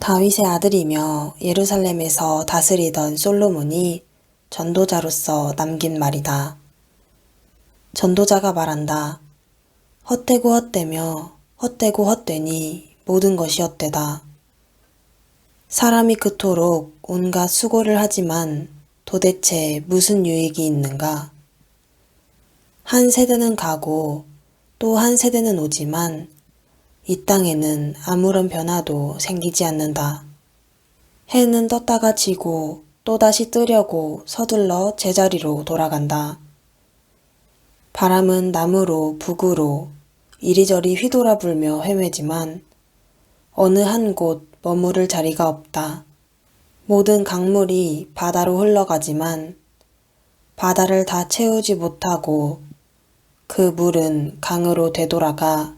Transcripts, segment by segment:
다윗의 아들이며 예루살렘에서 다스리던 솔로몬이 전도자로서 남긴 말이다. 전도자가 말한다. 헛되고 헛되며 헛되고 헛되니 모든 것이 헛되다. 사람이 그토록 온갖 수고를 하지만 도대체 무슨 유익이 있는가? 한 세대는 가고 또 한 세대는 오지만 이 땅에는 아무런 변화도 생기지 않는다. 해는 떴다가 지고 또다시 뜨려고 서둘러 제자리로 돌아간다. 바람은 남으로 북으로 이리저리 휘돌아 불며 헤매지만 어느 한 곳 머무를 자리가 없다. 모든 강물이 바다로 흘러가지만 바다를 다 채우지 못하고 그 물은 강으로 되돌아가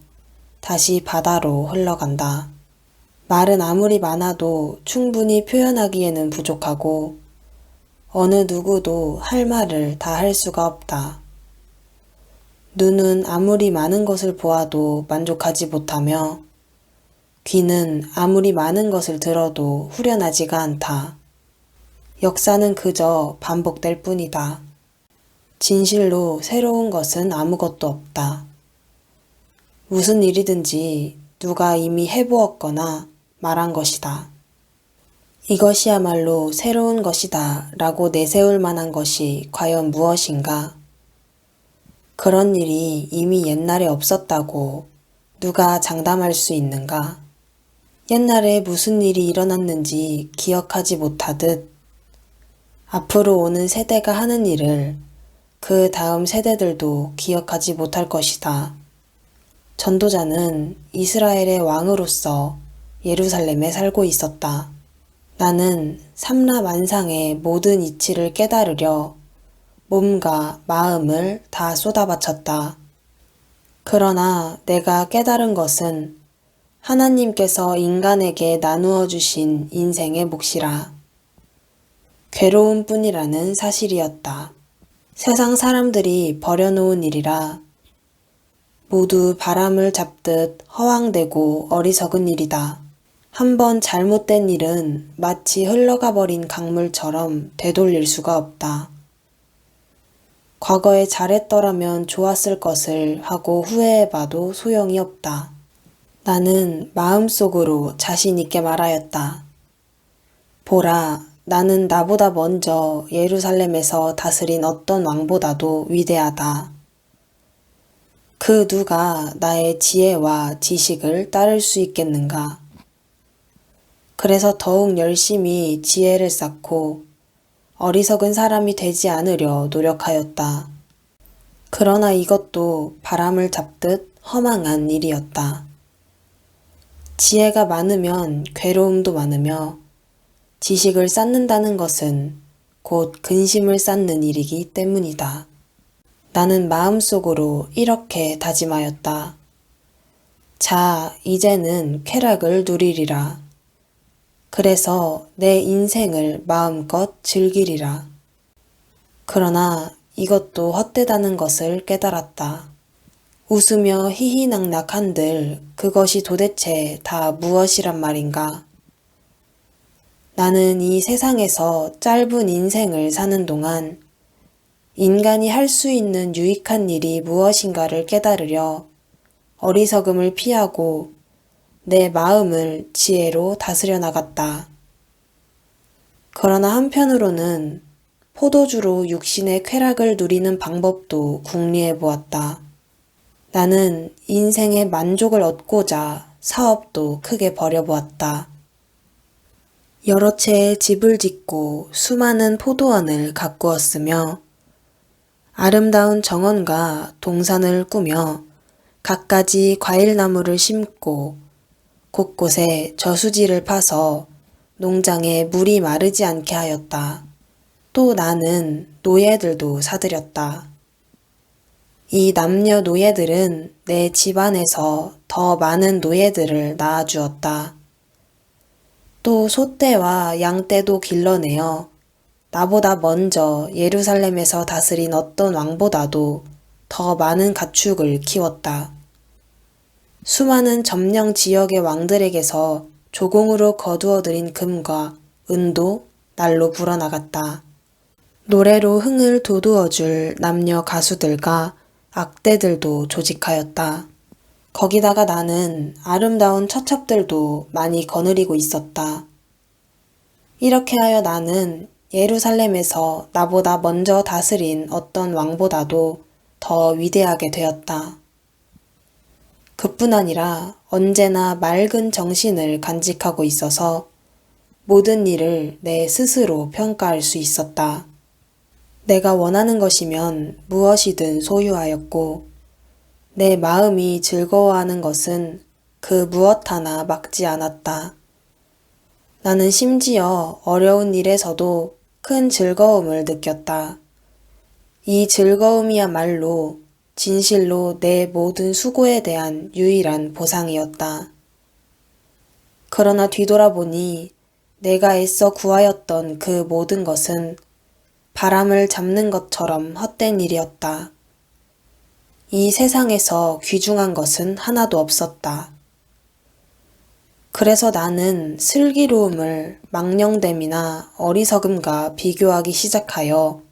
다시 바다로 흘러간다. 말은 아무리 많아도 충분히 표현하기에는 부족하고 어느 누구도 할 말을 다 할 수가 없다. 눈은 아무리 많은 것을 보아도 만족하지 못하며 귀는 아무리 많은 것을 들어도 후련하지가 않다. 역사는 그저 반복될 뿐이다. 진실로 새로운 것은 아무것도 없다. 무슨 일이든지 누가 이미 해보았거나 말한 것이다. 이것이야말로 새로운 것이다 라고 내세울 만한 것이 과연 무엇인가? 그런 일이 이미 옛날에 없었다고 누가 장담할 수 있는가? 옛날에 무슨 일이 일어났는지 기억하지 못하듯 앞으로 오는 세대가 하는 일을 그 다음 세대들도 기억하지 못할 것이다. 전도자는 이스라엘의 왕으로서 예루살렘에 살고 있었다. 나는 삼라 만상의 모든 이치를 깨달으려 몸과 마음을 다 쏟아바쳤다. 그러나 내가 깨달은 것은 하나님께서 인간에게 나누어 주신 인생의 몫이라. 괴로운 뿐이라는 사실이었다. 세상 사람들이 버려놓은 일이라 모두 바람을 잡듯 허황되고 어리석은 일이다. 한번 잘못된 일은 마치 흘러가 버린 강물처럼 되돌릴 수가 없다. 과거에 잘했더라면 좋았을 것을 하고 후회해봐도 소용이 없다. 나는 마음속으로 자신있게 말하였다. 보라, 나는 나보다 먼저 예루살렘에서 다스린 어떤 왕보다도 위대하다. 그 누가 나의 지혜와 지식을 따를 수 있겠는가? 그래서 더욱 열심히 지혜를 쌓고 어리석은 사람이 되지 않으려 노력하였다. 그러나 이것도 바람을 잡듯 허망한 일이었다. 지혜가 많으면 괴로움도 많으며 지식을 쌓는다는 것은 곧 근심을 쌓는 일이기 때문이다. 나는 마음속으로 이렇게 다짐하였다. 자, 이제는 쾌락을 누리리라. 그래서 내 인생을 마음껏 즐기리라. 그러나 이것도 헛되다는 것을 깨달았다. 웃으며 희희낙낙 한들 그것이 도대체 다 무엇이란 말인가? 나는 이 세상에서 짧은 인생을 사는 동안 인간이 할 수 있는 유익한 일이 무엇인가를 깨달으려 어리석음을 피하고 내 마음을 지혜로 다스려 나갔다. 그러나 한편으로는 포도주로 육신의 쾌락을 누리는 방법도 궁리해 보았다. 나는 인생의 만족을 얻고자 사업도 크게 벌여보았다. 여러 채의 집을 짓고 수많은 포도원을 가꾸었으며 아름다운 정원과 동산을 꾸며 갖가지 과일나무를 심고 곳곳에 저수지를 파서 농장에 물이 마르지 않게 하였다. 또 나는 노예들도 사들였다. 이 남녀 노예들은 내 집안에서 더 많은 노예들을 낳아주었다. 또 소떼와 양떼도 길러내어 나보다 먼저 예루살렘에서 다스린 어떤 왕보다도 더 많은 가축을 키웠다. 수많은 점령 지역의 왕들에게서 조공으로 거두어들인 금과 은도 날로 불어나갔다. 노래로 흥을 돋우어줄 남녀 가수들과 악대들도 조직하였다. 거기다가 나는 아름다운 처첩들도 많이 거느리고 있었다. 이렇게 하여 나는 예루살렘에서 나보다 먼저 다스린 어떤 왕보다도 더 위대하게 되었다. 그뿐 아니라 언제나 맑은 정신을 간직하고 있어서 모든 일을 내 스스로 평가할 수 있었다. 내가 원하는 것이면 무엇이든 소유하였고, 내 마음이 즐거워하는 것은 그 무엇 하나 막지 않았다. 나는 심지어 어려운 일에서도 큰 즐거움을 느꼈다. 이 즐거움이야말로 진실로 내 모든 수고에 대한 유일한 보상이었다. 그러나 뒤돌아보니 내가 애써 구하였던 그 모든 것은 바람을 잡는 것처럼 헛된 일이었다. 이 세상에서 귀중한 것은 하나도 없었다. 그래서 나는 슬기로움을 망령됨이나 어리석음과 비교하기 시작하여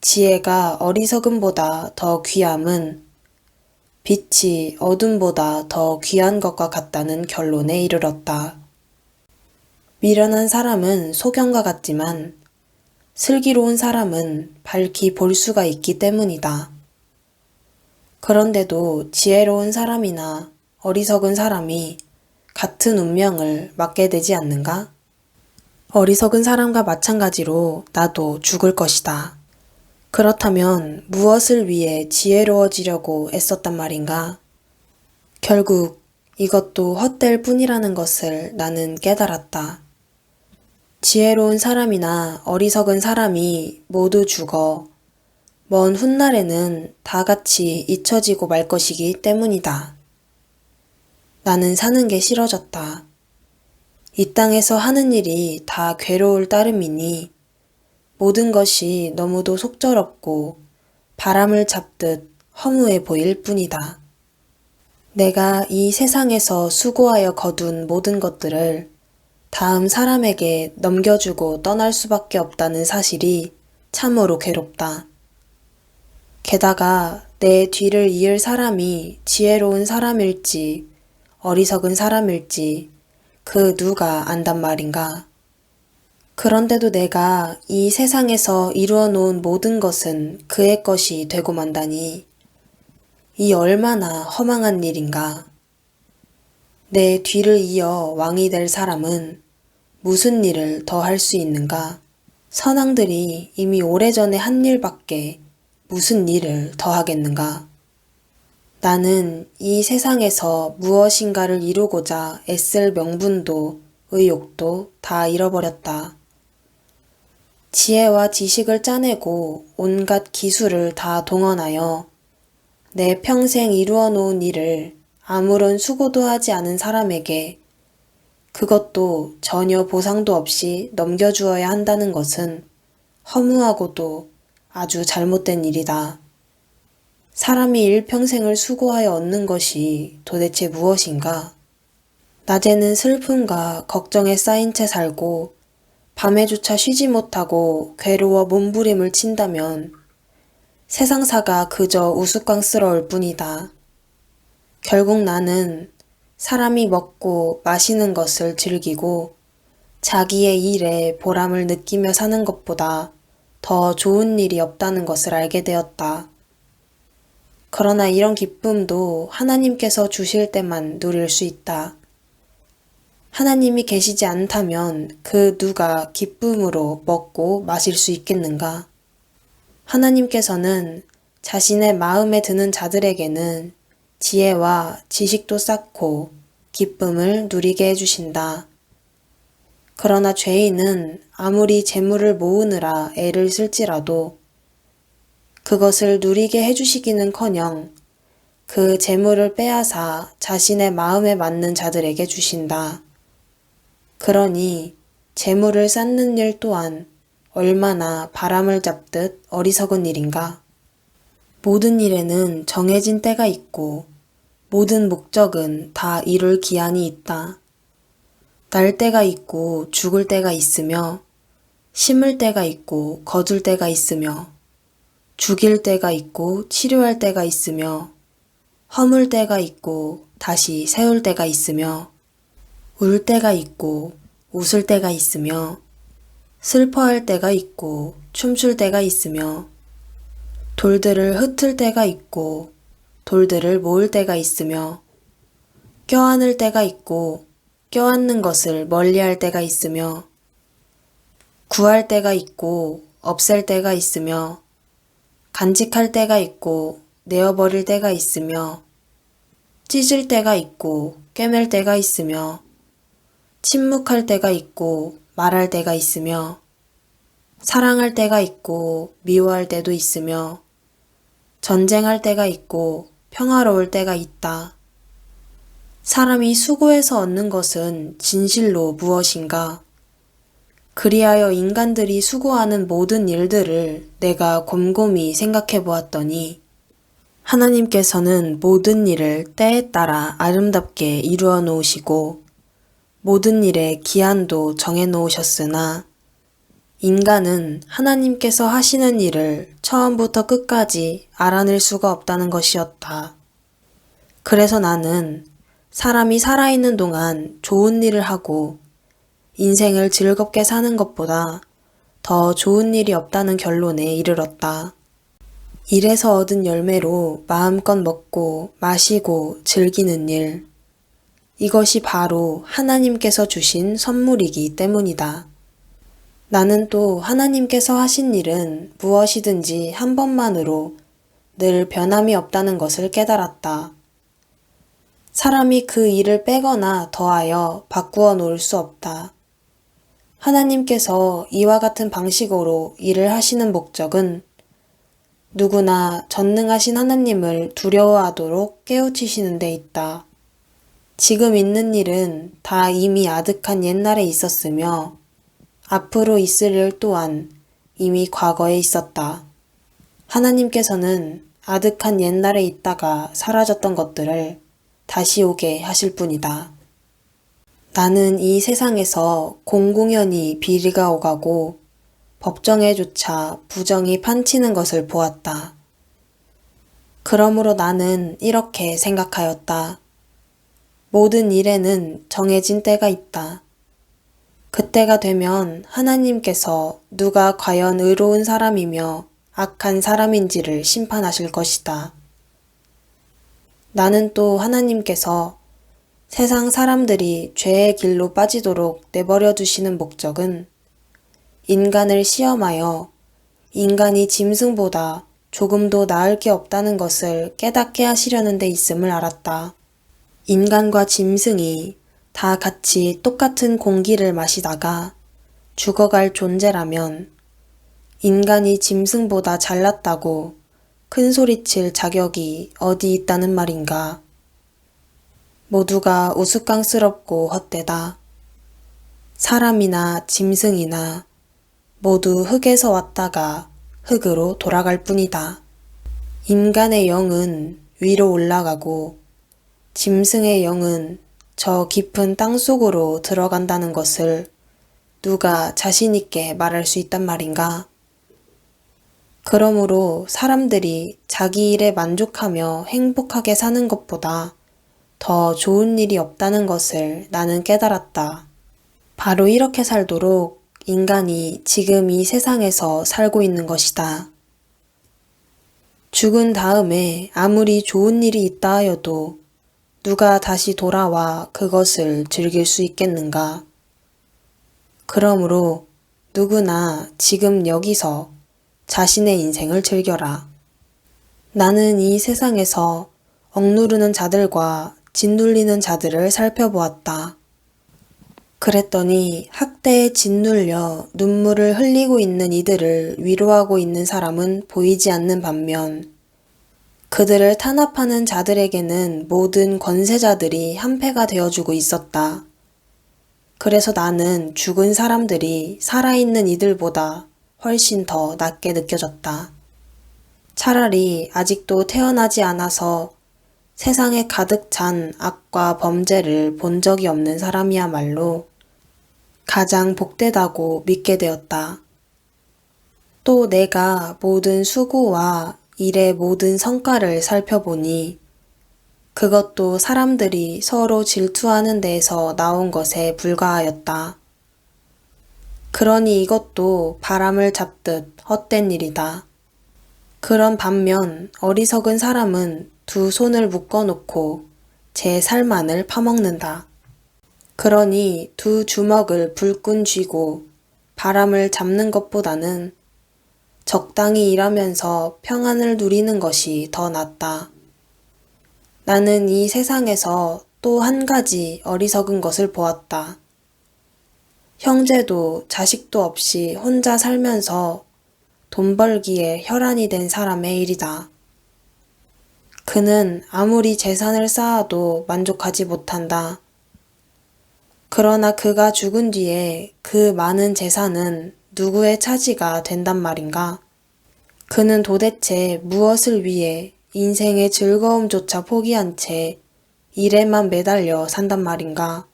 지혜가 어리석음보다 더 귀함은 빛이 어둠보다 더 귀한 것과 같다는 결론에 이르렀다. 미련한 사람은 소경과 같지만 슬기로운 사람은 밝히 볼 수가 있기 때문이다. 그런데도 지혜로운 사람이나 어리석은 사람이 같은 운명을 맞게 되지 않는가? 어리석은 사람과 마찬가지로 나도 죽을 것이다. 그렇다면 무엇을 위해 지혜로워지려고 애썼단 말인가? 결국 이것도 헛될 뿐이라는 것을 나는 깨달았다. 지혜로운 사람이나 어리석은 사람이 모두 죽어 먼 훗날에는 다 같이 잊혀지고 말 것이기 때문이다. 나는 사는 게 싫어졌다. 이 땅에서 하는 일이 다 괴로울 따름이니 모든 것이 너무도 속절없고 바람을 잡듯 허무해 보일 뿐이다. 내가 이 세상에서 수고하여 거둔 모든 것들을 다음 사람에게 넘겨주고 떠날 수밖에 없다는 사실이 참으로 괴롭다. 게다가 내 뒤를 이을 사람이 지혜로운 사람일지 어리석은 사람일지 그 누가 안단 말인가. 그런데도 내가 이 세상에서 이루어 놓은 모든 것은 그의 것이 되고 만다니 이 얼마나 허망한 일인가. 내 뒤를 이어 왕이 될 사람은 무슨 일을 더 할 수 있는가? 선왕들이 이미 오래전에 한 일밖에 무슨 일을 더 하겠는가? 나는 이 세상에서 무엇인가를 이루고자 애쓸 명분도 의욕도 다 잃어버렸다. 지혜와 지식을 짜내고 온갖 기술을 다 동원하여 내 평생 이루어 놓은 일을 아무런 수고도 하지 않은 사람에게 그것도 전혀 보상도 없이 넘겨주어야 한다는 것은 허무하고도 아주 잘못된 일이다. 사람이 일평생을 수고하여 얻는 것이 도대체 무엇인가? 낮에는 슬픔과 걱정에 쌓인 채 살고 밤에조차 쉬지 못하고 괴로워 몸부림을 친다면 세상사가 그저 우스꽝스러울 뿐이다. 결국 나는 사람이 먹고 마시는 것을 즐기고 자기의 일에 보람을 느끼며 사는 것보다 더 좋은 일이 없다는 것을 알게 되었다. 그러나 이런 기쁨도 하나님께서 주실 때만 누릴 수 있다. 하나님이 계시지 않다면 그 누가 기쁨으로 먹고 마실 수 있겠는가? 하나님께서는 자신의 마음에 드는 자들에게는 지혜와 지식도 쌓고 기쁨을 누리게 해주신다. 그러나 죄인은 아무리 재물을 모으느라 애를 쓸지라도 그것을 누리게 해주시기는 커녕 그 재물을 빼앗아 자신의 마음에 맞는 자들에게 주신다. 그러니 재물을 쌓는 일 또한 얼마나 바람을 잡듯 어리석은 일인가. 모든 일에는 정해진 때가 있고 모든 목적은 다 이룰 기한이 있다. 날 때가 있고 죽을 때가 있으며 심을 때가 있고 거둘 때가 있으며 죽일 때가 있고 치료할 때가 있으며 허물 때가 있고 다시 세울 때가 있으며 울 때가 있고 웃을 때가 있으며 슬퍼할 때가 있고 춤출 때가 있으며 돌들을 흩을 때가 있고 돌들을 모을 때가 있으며 껴안을 때가 있고 껴안는 것을 멀리할 때가 있으며 구할 때가 있고 없앨 때가 있으며 간직할 때가 있고 내어버릴 때가 있으며 찢을 때가 있고 꿰맬 때가 있으며 침묵할 때가 있고 말할 때가 있으며 사랑할 때가 있고 미워할 때도 있으며 전쟁할 때가 있고 평화로울 때가 있다. 사람이 수고해서 얻는 것은 진실로 무엇인가? 그리하여 인간들이 수고하는 모든 일들을 내가 곰곰이 생각해 보았더니 하나님께서는 모든 일을 때에 따라 아름답게 이루어 놓으시고 모든 일에 기한도 정해 놓으셨으나 인간은 하나님께서 하시는 일을 처음부터 끝까지 알아낼 수가 없다는 것이었다. 그래서 나는 사람이 살아있는 동안 좋은 일을 하고 인생을 즐겁게 사는 것보다 더 좋은 일이 없다는 결론에 이르렀다. 일에서 얻은 열매로 마음껏 먹고 마시고 즐기는 일. 이것이 바로 하나님께서 주신 선물이기 때문이다. 나는 또 하나님께서 하신 일은 무엇이든지 한 번만으로 늘 변함이 없다는 것을 깨달았다. 사람이 그 일을 빼거나 더하여 바꾸어 놓을 수 없다. 하나님께서 이와 같은 방식으로 일을 하시는 목적은 누구나 전능하신 하나님을 두려워하도록 깨우치시는 데 있다. 지금 있는 일은 다 이미 아득한 옛날에 있었으며 앞으로 있을 일 또한 이미 과거에 있었다. 하나님께서는 아득한 옛날에 있다가 사라졌던 것들을 다시 오게 하실 뿐이다. 나는 이 세상에서 공공연히 비리가 오가고 법정에조차 부정이 판치는 것을 보았다. 그러므로 나는 이렇게 생각하였다. 모든 일에는 정해진 때가 있다. 그때가 되면 하나님께서 누가 과연 의로운 사람이며 악한 사람인지를 심판하실 것이다. 나는 또 하나님께서 세상 사람들이 죄의 길로 빠지도록 내버려 두시는 목적은 인간을 시험하여 인간이 짐승보다 조금도 나을 게 없다는 것을 깨닫게 하시려는 데 있음을 알았다. 인간과 짐승이 다 같이 똑같은 공기를 마시다가 죽어갈 존재라면 인간이 짐승보다 잘났다고 큰 소리칠 자격이 어디 있다는 말인가. 모두가 우스꽝스럽고 헛되다. 사람이나 짐승이나 모두 흙에서 왔다가 흙으로 돌아갈 뿐이다. 인간의 영은 위로 올라가고 짐승의 영은 저 깊은 땅 속으로 들어간다는 것을 누가 자신있게 말할 수 있단 말인가? 그러므로 사람들이 자기 일에 만족하며 행복하게 사는 것보다 더 좋은 일이 없다는 것을 나는 깨달았다. 바로 이렇게 살도록 인간이 지금 이 세상에서 살고 있는 것이다. 죽은 다음에 아무리 좋은 일이 있다 하여도 누가 다시 돌아와 그것을 즐길 수 있겠는가? 그러므로 누구나 지금 여기서 자신의 인생을 즐겨라. 나는 이 세상에서 억누르는 자들과 짓눌리는 자들을 살펴보았다. 그랬더니 학대에 짓눌려 눈물을 흘리고 있는 이들을 위로하고 있는 사람은 보이지 않는 반면 그들을 탄압하는 자들에게는 모든 권세자들이 한패가 되어주고 있었다. 그래서 나는 죽은 사람들이 살아있는 이들보다 훨씬 더 낫게 느껴졌다. 차라리 아직도 태어나지 않아서 세상에 가득 찬 악과 범죄를 본 적이 없는 사람이야말로 가장 복되다고 믿게 되었다. 또 내가 모든 수고와 일의 모든 성과를 살펴보니 그것도 사람들이 서로 질투하는 데에서 나온 것에 불과하였다. 그러니 이것도 바람을 잡듯 헛된 일이다. 그런 반면 어리석은 사람은 두 손을 묶어놓고 제 살만을 파먹는다. 그러니 두 주먹을 불끈 쥐고 바람을 잡는 것보다는 적당히 일하면서 평안을 누리는 것이 더 낫다. 나는 이 세상에서 또 한 가지 어리석은 것을 보았다. 형제도 자식도 없이 혼자 살면서 돈 벌기에 혈안이 된 사람의 일이다. 그는 아무리 재산을 쌓아도 만족하지 못한다. 그러나 그가 죽은 뒤에 그 많은 재산은 누구의 차지가 된단 말인가? 그는 도대체 무엇을 위해 인생의 즐거움조차 포기한 채 일에만 매달려 산단 말인가?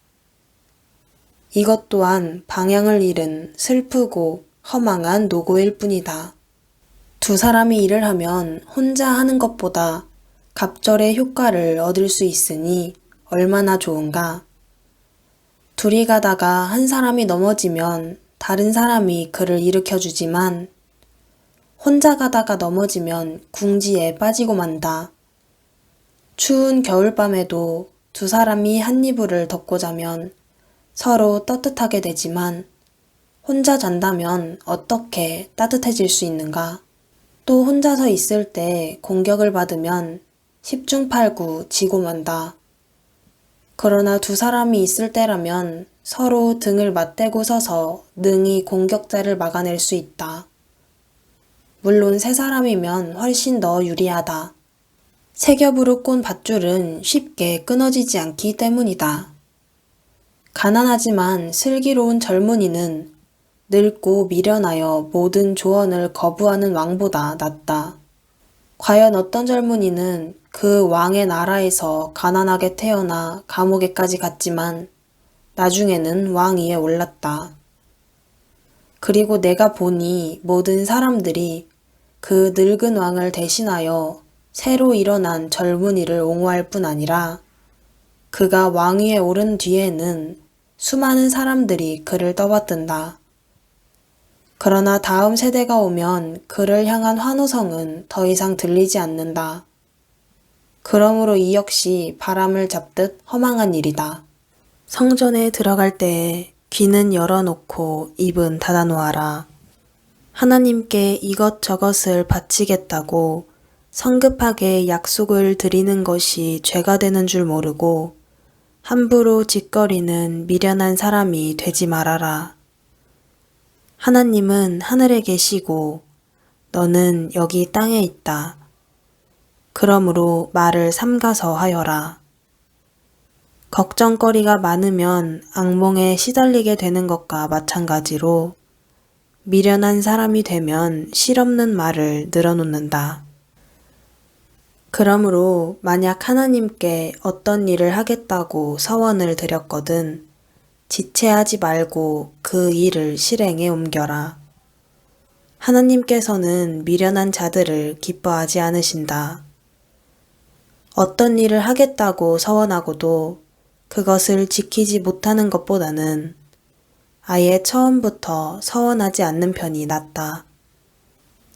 이것 또한 방향을 잃은 슬프고 허망한 노고일 뿐이다. 두 사람이 일을 하면 혼자 하는 것보다 갑절의 효과를 얻을 수 있으니 얼마나 좋은가? 둘이 가다가 한 사람이 넘어지면 다른 사람이 그를 일으켜 주지만 혼자 가다가 넘어지면 궁지에 빠지고 만다. 추운 겨울밤에도 두 사람이 한 이불을 덮고 자면 서로 떳떳하게 되지만 혼자 잔다면 어떻게 따뜻해질 수 있는가? 또 혼자서 있을 때 공격을 받으면 10중 8구 지고 만다. 그러나 두 사람이 있을 때라면 서로 등을 맞대고 서서 능히 공격자를 막아낼 수 있다. 물론 세 사람이면 훨씬 더 유리하다. 세 겹으로 꼰 밧줄은 쉽게 끊어지지 않기 때문이다. 가난하지만 슬기로운 젊은이는 늙고 미련하여 모든 조언을 거부하는 왕보다 낫다. 과연 어떤 젊은이는 그 왕의 나라에서 가난하게 태어나 감옥에까지 갔지만 나중에는 왕위에 올랐다. 그리고 내가 보니 모든 사람들이 그 늙은 왕을 대신하여 새로 일어난 젊은이를 옹호할 뿐 아니라 그가 왕위에 오른 뒤에는 수많은 사람들이 그를 떠받든다. 그러나 다음 세대가 오면 그를 향한 환호성은 더 이상 들리지 않는다. 그러므로 이 역시 바람을 잡듯 허망한 일이다. 성전에 들어갈 때에 귀는 열어놓고 입은 닫아놓아라. 하나님께 이것저것을 바치겠다고 성급하게 약속을 드리는 것이 죄가 되는 줄 모르고 함부로 짓거리는 미련한 사람이 되지 말아라. 하나님은 하늘에 계시고 너는 여기 땅에 있다. 그러므로 말을 삼가서 하여라. 걱정거리가 많으면 악몽에 시달리게 되는 것과 마찬가지로 미련한 사람이 되면 실없는 말을 늘어놓는다. 그러므로 만약 하나님께 어떤 일을 하겠다고 서원을 드렸거든 지체하지 말고 그 일을 실행에 옮겨라. 하나님께서는 미련한 자들을 기뻐하지 않으신다. 어떤 일을 하겠다고 서원하고도 그것을 지키지 못하는 것보다는 아예 처음부터 서원하지 않는 편이 낫다.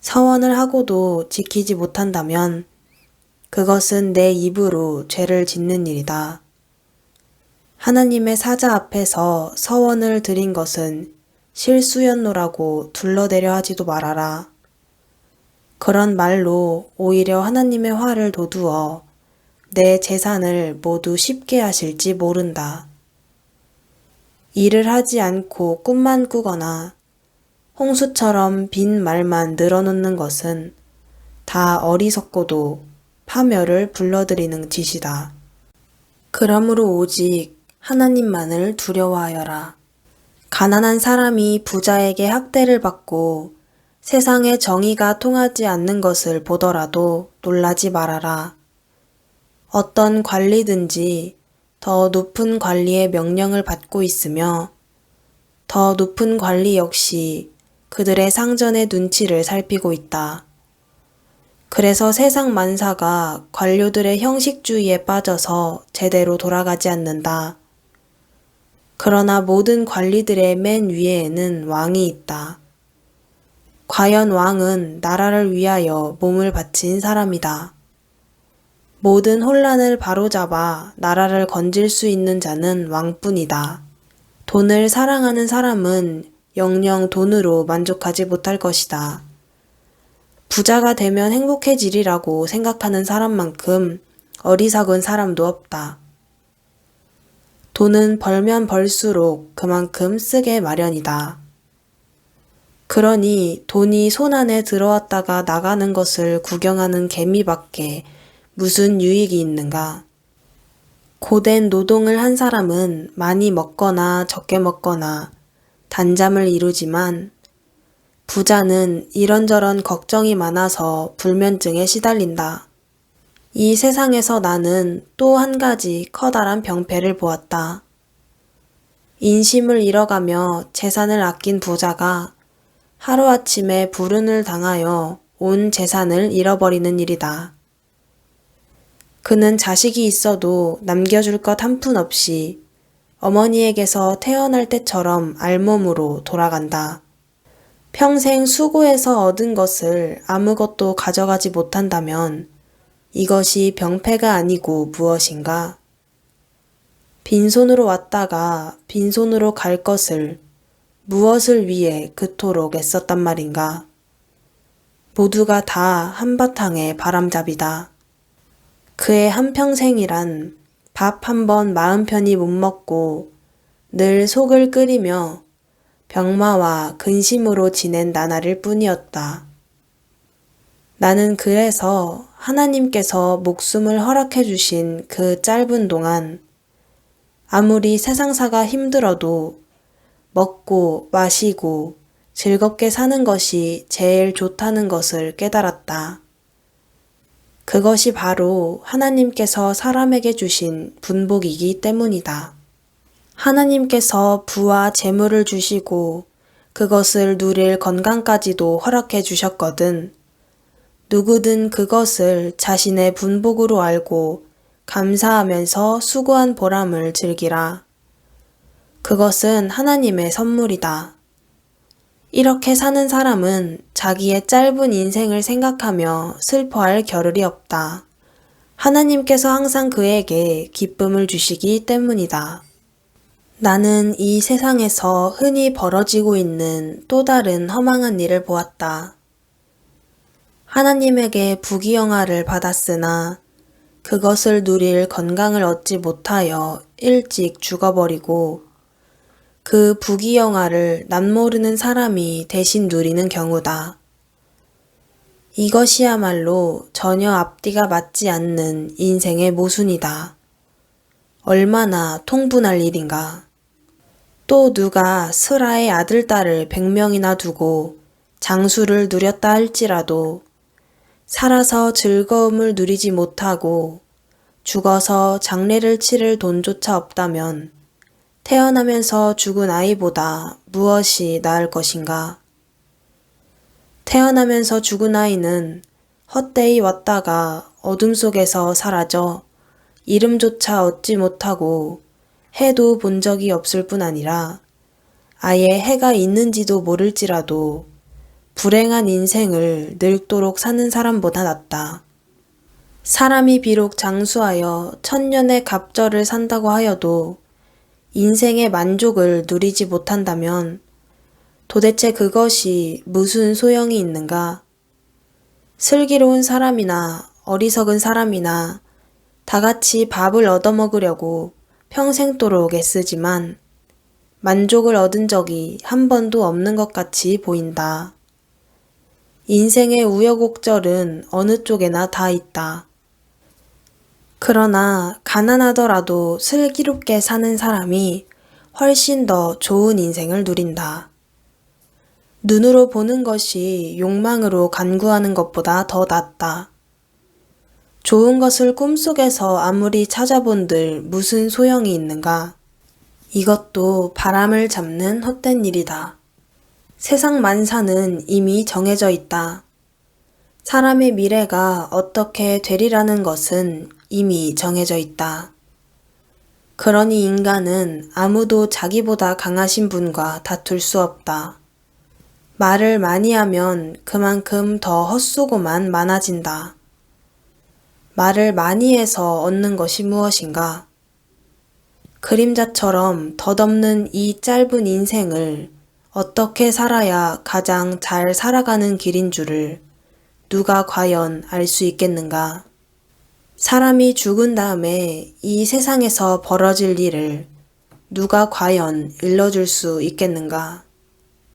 서원을 하고도 지키지 못한다면 그것은 내 입으로 죄를 짓는 일이다. 하나님의 사자 앞에서 서원을 드린 것은 실수였노라고 둘러대려 하지도 말아라. 그런 말로 오히려 하나님의 화를 돋우어 내 재산을 모두 쉽게 하실지 모른다. 일을 하지 않고 꿈만 꾸거나 홍수처럼 빈 말만 늘어놓는 것은 다 어리석고도 파멸을 불러들이는 짓이다. 그러므로 오직 하나님만을 두려워하여라. 가난한 사람이 부자에게 학대를 받고 세상의 정의가 통하지 않는 것을 보더라도 놀라지 말아라. 어떤 관리든지 더 높은 관리의 명령을 받고 있으며 더 높은 관리 역시 그들의 상전의 눈치를 살피고 있다. 그래서 세상 만사가 관료들의 형식주의에 빠져서 제대로 돌아가지 않는다. 그러나 모든 관리들의 맨 위에는 왕이 있다. 과연 왕은 나라를 위하여 몸을 바친 사람이다. 모든 혼란을 바로잡아 나라를 건질 수 있는 자는 왕뿐이다. 돈을 사랑하는 사람은 영영 돈으로 만족하지 못할 것이다. 부자가 되면 행복해지리라고 생각하는 사람만큼 어리석은 사람도 없다. 돈은 벌면 벌수록 그만큼 쓰게 마련이다. 그러니 돈이 손 안에 들어왔다가 나가는 것을 구경하는 개미밖에 무슨 유익이 있는가? 고된 노동을 한 사람은 많이 먹거나 적게 먹거나 단잠을 이루지만 부자는 이런저런 걱정이 많아서 불면증에 시달린다. 이 세상에서 나는 또 한 가지 커다란 병폐를 보았다. 인심을 잃어가며 재산을 아낀 부자가 하루아침에 불운을 당하여 온 재산을 잃어버리는 일이다. 그는 자식이 있어도 남겨줄 것 한 푼 없이 어머니에게서 태어날 때처럼 알몸으로 돌아간다. 평생 수고해서 얻은 것을 아무것도 가져가지 못한다면 이것이 병폐가 아니고 무엇인가? 빈손으로 왔다가 빈손으로 갈 것을 무엇을 위해 그토록 애썼단 말인가? 모두가 다 한바탕의 바람잡이다. 그의 한평생이란 밥 한 번 마음 편히 못 먹고 늘 속을 끓이며 병마와 근심으로 지낸 나날일 뿐이었다. 나는 그래서 하나님께서 목숨을 허락해 주신 그 짧은 동안 아무리 세상사가 힘들어도 먹고 마시고 즐겁게 사는 것이 제일 좋다는 것을 깨달았다. 그것이 바로 하나님께서 사람에게 주신 분복이기 때문이다. 하나님께서 부와 재물을 주시고 그것을 누릴 건강까지도 허락해 주셨거든. 누구든 그것을 자신의 분복으로 알고 감사하면서 수고한 보람을 즐기라. 그것은 하나님의 선물이다. 이렇게 사는 사람은 자기의 짧은 인생을 생각하며 슬퍼할 겨를이 없다. 하나님께서 항상 그에게 기쁨을 주시기 때문이다. 나는 이 세상에서 흔히 벌어지고 있는 또 다른 허망한 일을 보았다. 하나님에게 부귀영화를 받았으나 그것을 누릴 건강을 얻지 못하여 일찍 죽어버리고 그 부귀영화를 남모르는 사람이 대신 누리는 경우다. 이것이야말로 전혀 앞뒤가 맞지 않는 인생의 모순이다. 얼마나 통분할 일인가. 또 누가 스라의 아들, 딸을 백명이나 두고 장수를 누렸다 할지라도 살아서 즐거움을 누리지 못하고 죽어서 장례를 치를 돈조차 없다면 태어나면서 죽은 아이보다 무엇이 나을 것인가? 태어나면서 죽은 아이는 헛되이 왔다가 어둠 속에서 사라져 이름조차 얻지 못하고 해도 본 적이 없을 뿐 아니라 아예 해가 있는지도 모를지라도 불행한 인생을 늙도록 사는 사람보다 낫다. 사람이 비록 장수하여 천년의 갑절을 산다고 하여도 인생의 만족을 누리지 못한다면 도대체 그것이 무슨 소용이 있는가? 슬기로운 사람이나 어리석은 사람이나 다 같이 밥을 얻어먹으려고 평생도록 애쓰지만 만족을 얻은 적이 한 번도 없는 것 같이 보인다. 인생의 우여곡절은 어느 쪽에나 다 있다. 그러나 가난하더라도 슬기롭게 사는 사람이 훨씬 더 좋은 인생을 누린다. 눈으로 보는 것이 욕망으로 간구하는 것보다 더 낫다. 좋은 것을 꿈속에서 아무리 찾아본들 무슨 소용이 있는가? 이것도 바람을 잡는 헛된 일이다. 세상 만사는 이미 정해져 있다. 사람의 미래가 어떻게 되리라는 것은 이미 정해져 있다. 그러니 인간은 아무도 자기보다 강하신 분과 다툴 수 없다. 말을 많이 하면 그만큼 더 헛수고만 많아진다. 말을 많이 해서 얻는 것이 무엇인가? 그림자처럼 덧없는 이 짧은 인생을 어떻게 살아야 가장 잘 살아가는 길인 줄을 누가 과연 알 수 있겠는가? 사람이 죽은 다음에 이 세상에서 벌어질 일을 누가 과연 일러줄 수 있겠는가?